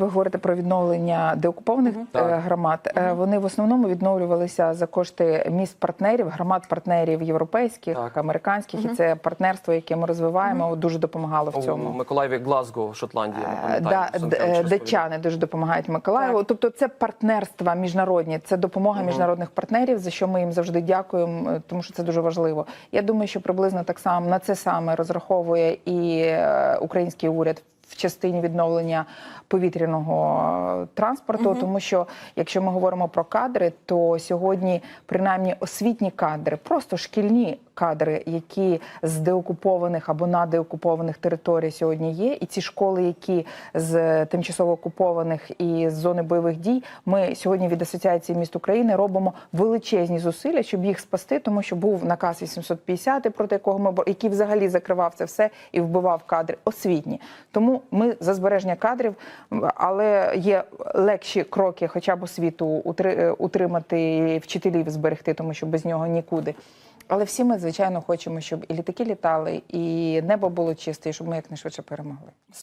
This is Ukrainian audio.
Ви говорите про відновлення деокупованих е, Так. громад. Е, Вони в основному відновлювалися за кошти міст партнерів, громад партнерів європейських, Так. американських, і це партнерство, яке ми розвиваємо, дуже допомагало в У цьому. Миколаєві Глазго, Шотландія. Е, Да, датчани дуже допомагають Миколаєву. Тобто, це партнерства міжнародні, це допомога міжнародних партнерів, за що ми їм завжди дякуємо, тому що це дуже важливо. Я думаю, що приблизно так само на це саме розраховує і український уряд. В частині відновлення повітряного е, транспорту, тому що якщо ми говоримо про кадри, то сьогодні принаймні освітні кадри, просто шкільні кадри, які з деокупованих або на деокупованих територій сьогодні є, і ці школи, які з тимчасово окупованих і з зони бойових дій, ми сьогодні від асоціації міст України робимо величезні зусилля, щоб їх спасти, тому що був наказ 850, проти якого ми який взагалі закривав це все і вбивав кадри освітні. Тому ми за збереження кадрів, але є легші кроки, хоча б освіту утри- утримати вчителів зберегти, тому що без нього нікуди. Але всі ми, звичайно, хочемо, щоб і літаки літали, і небо було чисте, і щоб ми якнайшвидше перемогли.